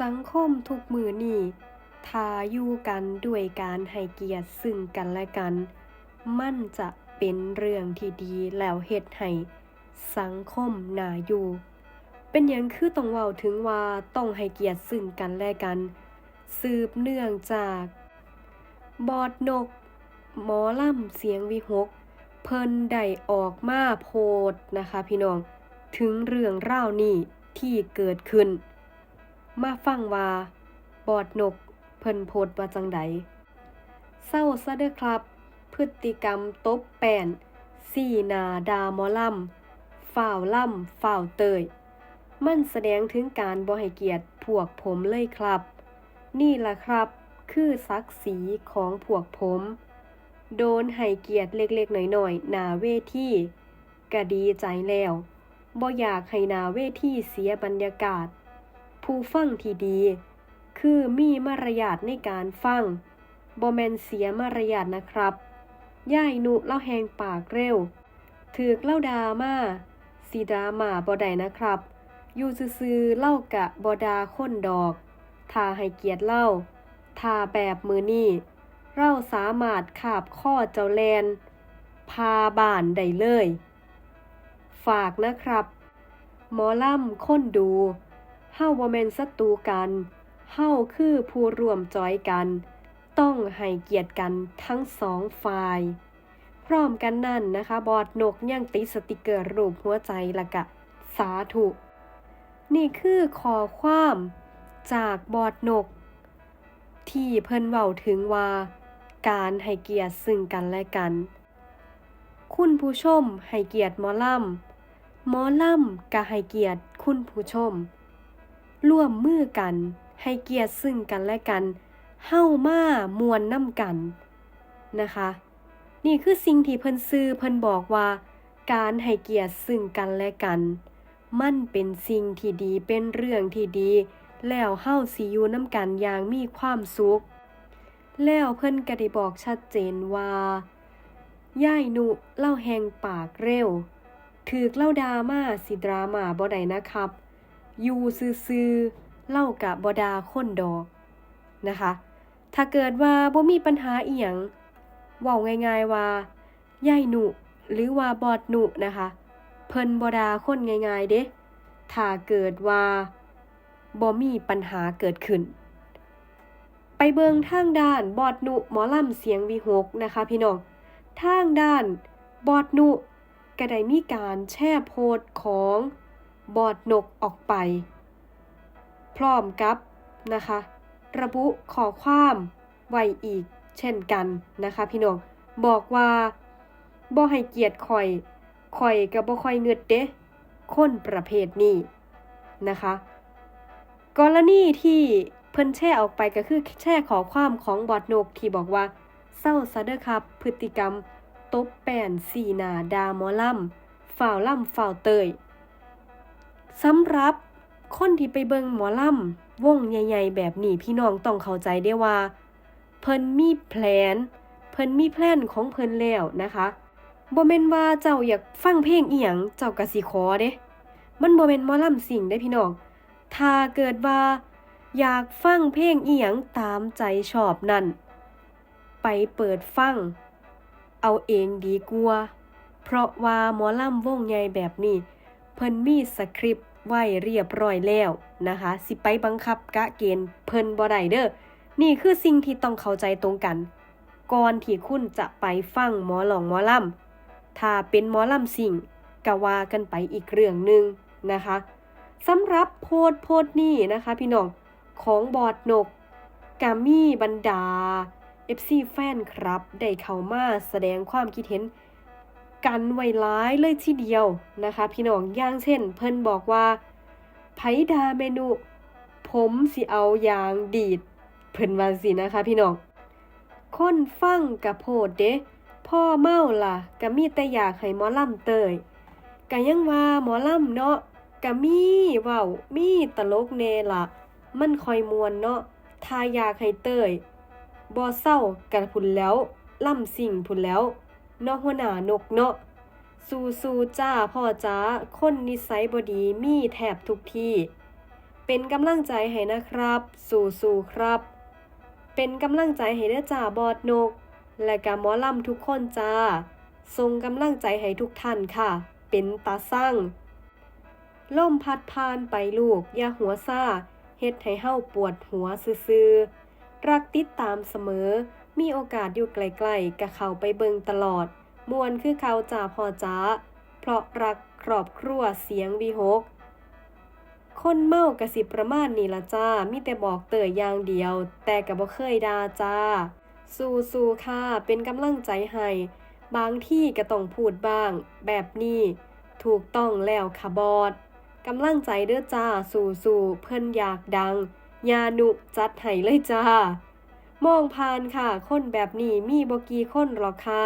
สังคมทุกมือนี่ทาอยู่กันด้วยการให้เกียรติซึ่งกันและกัน มันจะเป็นเรื่องที่ดีแล้วเฮ็ดให้สังคมน่าอยู่ เป็นหยังคือต้องเว้าถึงว่าต้องให้เกียรติซึ่งกันและกัน สืบเนื่องจาก บอดนก หมอล่ำเสียงวิหก เพิ่นได้ออกมาโพดนะคะพี่น้อง ถึงเรื่องรานี้ที่เกิดขึ้น มาฟังว่า บอดนก เพิ่นโพดว่าจังใดเศร้าซะเด้อครับ พฤติกรรมตบแป้นสี่นาดามอล่ำฝ่าวล่ำฝ่าวเตย มันแสดงถึงการบ่ให้เกียรติพวกผมเลยครับ นี่ล่ะครับ คือศักดิ์ศรีของพวกผม โดนให้เกียรติเล็กๆหน่อยๆหนาเวทีก็ดีใจแล้วบ่อยากให้นาเวทีเสียบรรยากาศ ผู้ฟังที่ดี คือมีมารยาทในการฟังบ่แมนเสียมารยาทนะครับย่ายนุเล่าแหงปากเร็วถือเล่าดามาสีดรามาบ่ได้นะครับ อยู่ซื่อเล่ากะบดาคนดอกถ้าให้เกียรติเล่าถ้าแบบมือนี่เราสามารถขาบข้อเจ้าแลน พาบ้านได้เลย ฝากนะครับ หมอล่ำค้นดู เฮาบ่แม่นศัตรูกัน เฮาคือผู้ร่วมจอยกัน ต้องให้เกียรติกันทั้งสองฝ่าย พร้อมกันนั่นนะคะ บอดนกยังติดสติกเกอร์รูปหัวใจละกะ สาธุ นี่คือขอความจากบอดนก ที่เพิ่นเว้าถึงว่า การให้เกียรติซึ่งกันและกัน คุณผู้ชมให้เกียรติหมอล่ำหมอล่ำก็ให้เกียรติคุณผู้ชม ร่วมมือกัน ให้เกียรติซึ่งกันและกัน เฮ้ามามวนน้ำกันนะคะ นี่คือสิ่งที่เพิ่นซื้อเพิ่นบอกว่า การให้เกียรติซึ่งกันและกัน มันเป็นสิ่งที่ดีเป็นเรื่องที่ดี แล้วเฮ้าสิอยู่น้ำกันอย่างมีความสุข แล้วเพิ่นก็ได้บอกชัดเจนว่าย่ายนุเล่าแหงปากเร็วถือเล่าดราม่าสิดราม่าบ่ได้นะครับ อยู่ซื่อๆเล่ากับบดาคนดอกนะคะ ถ้าเกิดว่าบ่มีปัญหาอีหยังเว้าง่ายๆว่าย่ายหนุหรือว่าบอดหนุนะคะ เพิ่นบดาคนง่ายๆเด้ถ้าเกิดว่าบ่มีปัญหาเกิดขึ้น ไปเบิงทางด้านบอดนุหมอลำเสียงวีหกนะคะ พี่น้องทางด้านบอดนุก็ได้มีการแช่โพสของ บอดนกออกไป พร้อมกับนะคะ ระบุขอความไว้อีกเช่นกันนะคะพี่น้องบอกว่าบ่ให้เกียรติข่อยข่อยก็บ่ค่อยเงึดเด้คนประเภทนี้นะคะ กรณีที่เพิ่นแช่ออกไปก็คือแช่ขอความของบอดนกที่บอกว่าเศร้าซะเด้อครับ พฤติกรรมตบแป้นสีหนาดาหมอล่ำฝ่าวล่ำฝ่าวเตย สำหรับคนที่ไปเบิงหมอล่ำวงใหญ่ ๆ แบบนี้พี่น้องต้องเข้าใจได้ว่า เพิ่นมีแผน เพิ่นมีแพลนของเพิ่นแล้วนะคะบ่แม่นว่าเจ้าอยากฟังเพลงอีหยังเจ้าก็สิขอเด้มันบ่แม่นหมอล่ำสิ่งได้พี่น้อง ถ้าเกิดว่า อยากฟังเพลงอีหยังตามใจชอบนั่น ไปเปิดฟัง เอาเองดีกว่า เพราะว่าหมอลำวงใหญ่แบบนี้ เพิ่นมีสคริปต์ ไว้เรียบร้อยแล้วนะคะ สิไปบังคับกะเกณฑ์เพิ่นบ่ได้เด้อนี่คือสิ่งที่ต้องเข้าใจตรงกัน ก่อนที่คุณจะไปฟังหมอหลองหมอลำถ้าเป็นหมอลำสิ่งก็ว่ากันไปอีกเรื่องหนึ่งนะคะสำหรับโพสต์โพสต์นี้นะคะ พี่น้องของบอดนกกามีบรรดา FC แฟนครับ ได้เข้ามาแสดงความคิดเห็น กันไว้ร้ายเลยทีเดียวนะคะ พี่น้องอย่างเช่น เพิ่นบอกว่าไผดาเมนู ผมสิเอายางดีด เพิ่นว่าสินะคะ พี่น้องคนฟังกะโพดเด้พ่อเมาล่ะก็มีแต่อยากให้หมอลำเตยก็ยังว่าหมอลำเนาะก็มีเว้ามีตลกแน่ล่ะ มันคอยมวนเนาะถ้าอยากให้เตยบ่เศร้ากันพุ่นแล้วล่ำสิ่งพุ่นแล้ว เนาะหัวหน้านกเนาะสู้สู้จ้าพ่อจ้าคนนิสัยบดีมีแทบทุกที่ เป็นกำลังใจให้นะครับ สู้ๆครับ เป็นกำลังใจให้เด้อจ้าบอดนก และกะหมอลำทุกคนจ้าส่งกำลังใจให้ทุกท่านค่ะ เป็นตาสั่งล่มพัดพานไปลูกอย่าหัวซ่าเฮ็ดให้เฮาปวดหัวซื่อๆรักติดตามเสมอ มีโอกาสอยู่ไกลๆกะเขาไปเบิงตลอด มวนคือเขาจ่าพอจ้า เพราะรักครอบครัวเสียงวีหก คนเมากระสิประมาณนี้ละจ้า มีแต่บอกเตยอย่างเดียว แต่กะบ่เคยดาจ้า สู้ๆค่ะเป็นกำลังใจให้ บางที่ก็ต้องพูดบ้าง แบบนี้ ถูกต้องแล้วค่ะบอดกำลังใจเด้อจ้า สู้ๆเพิ่นอยากดัง ยานุจัดให้เลยจ้า มองผ่านค่ะ คนแบบนี้มีบกีคนหรอกค่ะ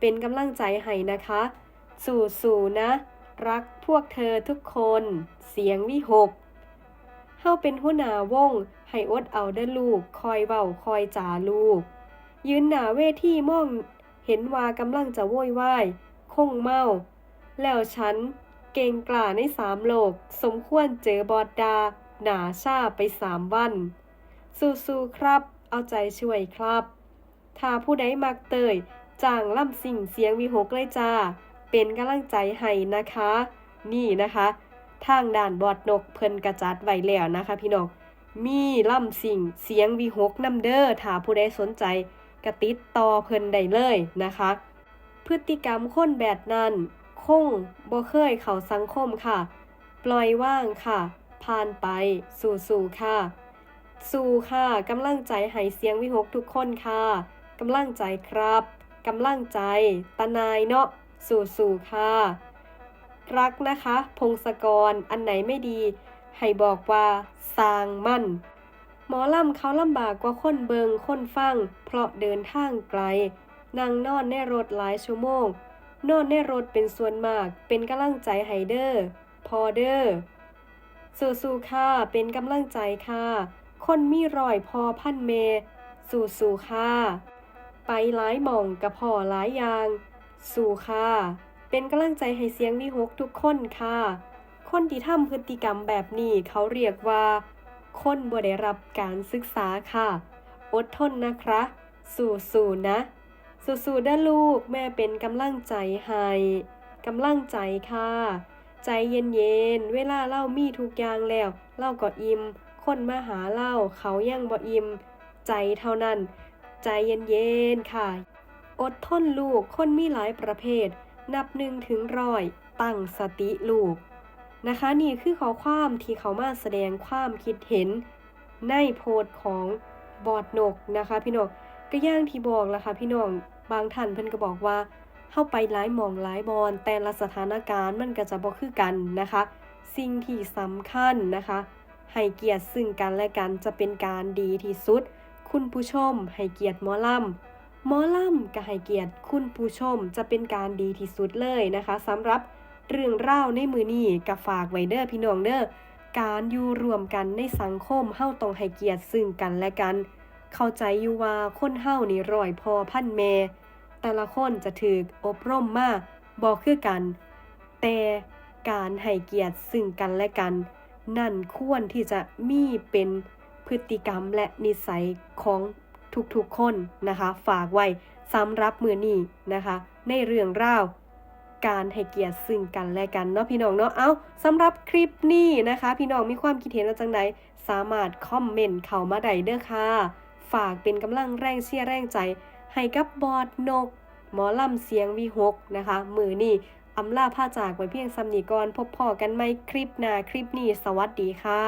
เป็นกำลังใจให้นะคะ สู้ๆนะ รักพวกเธอทุกคน เสียงวิหกเฮาเป็นหัวหน้าวง ให้อดเอาเด้อลูก คอยเว้าคอยจ่าลูก ยืนหน้าเวทีมอง เห็นว่ากำลังจะโวยวาย คงเมา แล้วฉัน เก่งกล้าในสามโลก สมควรเจอบอดดา หนาชาไปสามวัน สู้ๆครับ เอาใจช่วยครับ ถ้าผู้ใดมักเตยจ้างล่ำสิ่งเสียงวิหกเลยจ้า เป็นกำลังใจให้นะคะ นี่นะคะ ทางด่านบอดนกเพิ่นกระจัดไว้แล้วนะคะพี่น้อง มีล่ำสิ่งเสียงวิหกนำเด้อถ้าผู้ใดสนใจกระติดต่อเพิ่นได้เลยนะคะ พฤติกรรมคนแบบนั้นคงบ่เคยเข้าสังคมค่ะ ปล่อยว่างค่ะ ผ่านไป สู่ๆค่ะ สู่ค่ะกำลังใจให้เสียงวิหกทุกคนค่ะกำลังใจครับกำลังใจ ตานายเนาะสู่ๆค่ะ รักนะคะ พงศกรอันไหนไม่ดี ให้บอกว่าสร้างมั่น หมอลำเขาลำบากกว่าคนเบิงคนฟัง เพราะเดินทางไกลนั่งนอนในรถหลายชั่วโมง นอนในรถเป็นส่วนมาก เป็นกำลังใจให้เด้อพอเด้อสู้ๆค่ะ เป็นกำลังใจค่ะ คนมีรอยพอพันเม สู้ๆค่ะไปหลายหม่องกับพอหลายอย่าง สู่ค่ะเป็นกำลังใจให้เสียงวิหกทุกคนค่ะ คนที่ทำพฤติกรรมแบบนี้เขาเรียกว่า คนบ่ได้รับการศึกษาค่ะ อดทนนะคะสู้ๆนะ สู้ๆเด้ลูกแม่เป็นกำลังใจให้กำลังใจค่ะ ใจเย็นๆ เวลาเล่ามีทุกอย่างแล้ว เล่าก็อิ่ม คนมาหาเล่าเขายังบ่อิ่มใจเท่านั้น ใจเย็นๆค่ะ อดทนลูกคนมีหลายประเภท นับหนึ่งถึงร้อยตั้งสติลูกนะคะนี่คือข้อความที่เขามาแสดงความคิดเห็น ในโพสของบอดนกนะคะพี่น้องก็ย่างที่บอกละค่ะพี่น้องบางท่านเพิ่นก็บอกว่า เข้าไปหลายมองหลายบอลแต่ละสถานการณ์มันก็จะบ่คือกันนะคะ สิ่งที่สำคัญนะคะ ให้เกียรติซึ่งกันและกันจะเป็นการดีที่สุด คุณผู้ชม ให้เกียรติหมอลำหมอลำก็ให้เกียรติคุณผู้ชมจะเป็นการดีที่สุดเลยนะคะสำหรับเรื่องเล่าในมือนี้กับฝากไว้เด้อพี่น้องเด้อการอยู่รวมกันในสังคมเฮาต้องให้เกียรติซึ่งกันและกัน เข้าใจอยู่ว่าคนเฮานี่ร้อยพอพันแม่แต่ละคนจะถูกอบรมมาบอกคือกัน แต่การให้เกียรติซึ่งกันและกัน นั่นควรที่จะมีเป็นพฤติกรรมและนิสัยของทุกๆคนนะคะ ฝากไว้สำหรับมือนี้นะคะ ในเรื่องราวการให้เกียรติซึ่งกันและกันเนาะพี่น้องเนาะ เอาสำหรับคลิปนี้นะคะ พี่น้องมีความคิดเห็นว่าจังไดสามารถคอมเมนต์เข้ามาได้เด้อค่ะ ฝากเป็นกำลังแรงเชียร์แรงใจ ให้กับบอดนก หมอลำเสียงวีหกนะคะ มือนี่ อำลาผ้าจากไว้เพียงสำนีก่อนพบพ่อกันไหมคลิปหน้าคลิปนี้สวัสดีค่ะ